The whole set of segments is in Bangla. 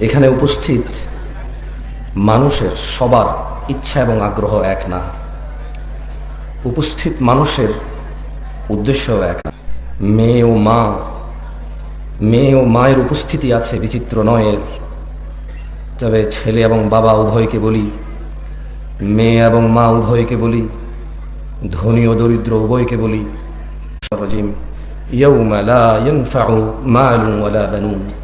এখানে উপস্থিত মানুষের সবার ইচ্ছা এবং আগ্রহ এক না। উপস্থিত মানুষের উদ্দেশ্য এক না। মেয়ে ও মা, মেয়ে ও মায়ের উপস্থিতি আছে, বিচিত্র নয়ের তবে ছেলে এবং বাবা উভয়কে বলি, মেয়ে এবং মা উভয়কে বলি, ধনী ও দরিদ্র উভয়কে বলি। সরজিম ইয়ৌমালা ইয়নফাউ মালু আলা বানুন।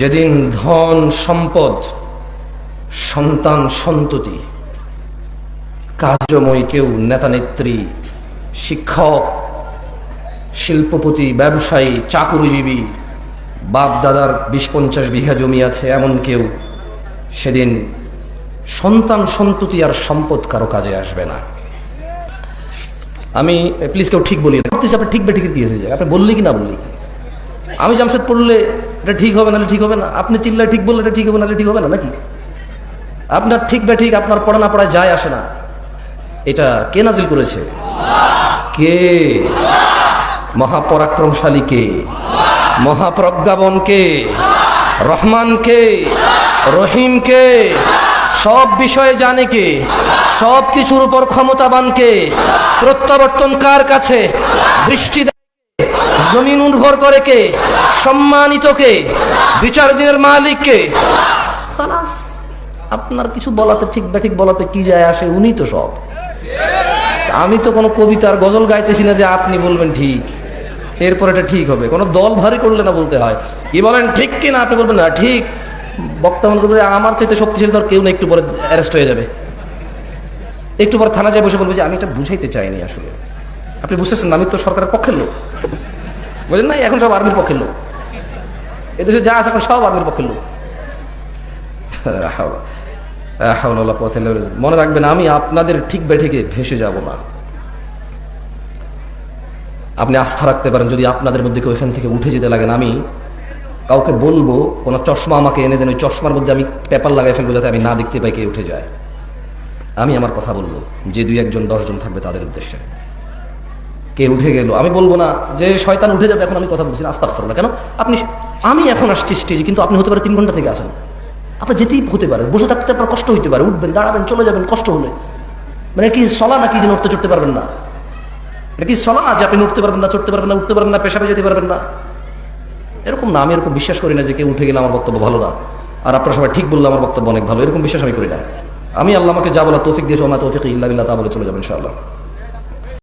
যেদিন ধন সম্পদ, সন্তান সন্ততি কার্যময় কেউ নেতা নেত্রী, শিক্ষক, শিল্পপতি, ব্যবসায়ী, চাকুরিজীবী বাপ দাদার বিশ পঞ্চাশ বিঘা জমি আছে এমন কেউ, সেদিন সন্তান সন্ততি আর সম্পদ কারও কাজে আসবে না। আমি প্লিজ কেউ ঠিক বলি না। আপনি ঠিক বেঠিক এসে যায় আপনি বললি কি না বললি? আমি জামশেদ পড়লে এটা ঠিক হবে নাহলে ঠিক হবে না? আপনি চিল্লায় ঠিক বললে এটা ঠিক হবে নাহলে ঠিক হবে না, নাকি? আপনার ঠিক বে ঠিক আপনার পড়া না পড়ায় যায়, আসে না। এটা কে নাজিল করেছে? কে? মহাপরাক্রমশালী কে? মহাপ্রজ্ঞাবন কে? রহমান কে? রহিম কে? সব বিষয়ে জানে কে? সব কিছুর উপর ক্ষমতাবান কে? প্রত্যাবর্তন কার কাছে? দৃষ্টি জমিন উর্বর করে কে? সম্মানিত কে? বিচার দিনের মালিক কে? আপনার কিছু বলাতে ঠিক বা ঠিক বলাতে কি যায় আসে? উনি তো সব। আমি তো কোনো কবিতার গজল গাইতেছি না যে আপনি বলবেন ঠিক। এরপর এটা ঠিক হবে। কোনো দল ভারী করলে না বলতে হয়। কি বলেন, ঠিক কি না আপনি বলবেন, না, ঠিক। বক্তা মনে করবে আমার চাইতে শক্তিশালী ধর কেউ না একটু পরে অ্যারেস্ট হয়ে যাবে। একটু পরে থানা যায় বসে বলবে যে আমি এটা বুঝাইতে চাইনি আসলে। আপনি বুঝতেছেন না, আমি তো সরকারের পক্ষের লোক। বলছেন না এখন সব আর্মির পক্ষের লোক। এদেশে যা আছে এখন সব আর্মির পক্ষের লোক। মনে রাখবেন আমি আপনাদের ঠিক বেঠিকে ভেসে যাব না। আপনি আস্থা রাখতে পারেন যদি আপনাদের মধ্যে কেউ এখান থেকে উঠে যেতে লাগেন আমি কাউকে বলব, কোনো চশমা আমাকে এনে দেন, ওই চশমার মধ্যে আমি পেপার লাগাই ফেলব যাতে আমি না দেখতে পাই কে উঠে যায়। আমি আমার কথা বলব, যে দুই একজন দশজন থাকবে তাদের উদ্দেশ্যে। কে উঠে গেল? আমি বলব না যে শয়তান উঠে যাবে, এখন আমি কথা বলছি আস্তা না কেন? আপনি, আমি এখন আসছি স্টেজে কিন্তু আপনি হতে পারে তিন ঘণ্টা থেকে আসেন। আপনার যেতেই হতে পারে, বসে থাকতে আপনার কষ্ট হইতে পারে, উঠবেন, দাঁড়াবেন, চলে যাবেন, কষ্ট হলে। মানে কি সলা নাকি যে উঠতে চড়তে পারবেন না? এটা কি সলা যে আপনি উঠতে পারবেন না, চড়তে পারবেন না, উঠতে পারবেন না, পেশাবে যেতে পারবেন না? এরকম না, আমি এরকম বিশ্বাস করি না যে কেউ উঠে গেলে আমার বক্তব্য ভালো না। আর আপনার সবাই ঠিক বললে আমার বক্তব্য অনেক ভালো, এরকম বিশ্বাস আমি করি না। আমি আল্লাহ আমাকে যা বলা তৌফিক দিয়েছি ওনা তৌফিক ইল্লা বিল্লাহ, তা বলে চলে যাবেন ইনশাআল্লাহ।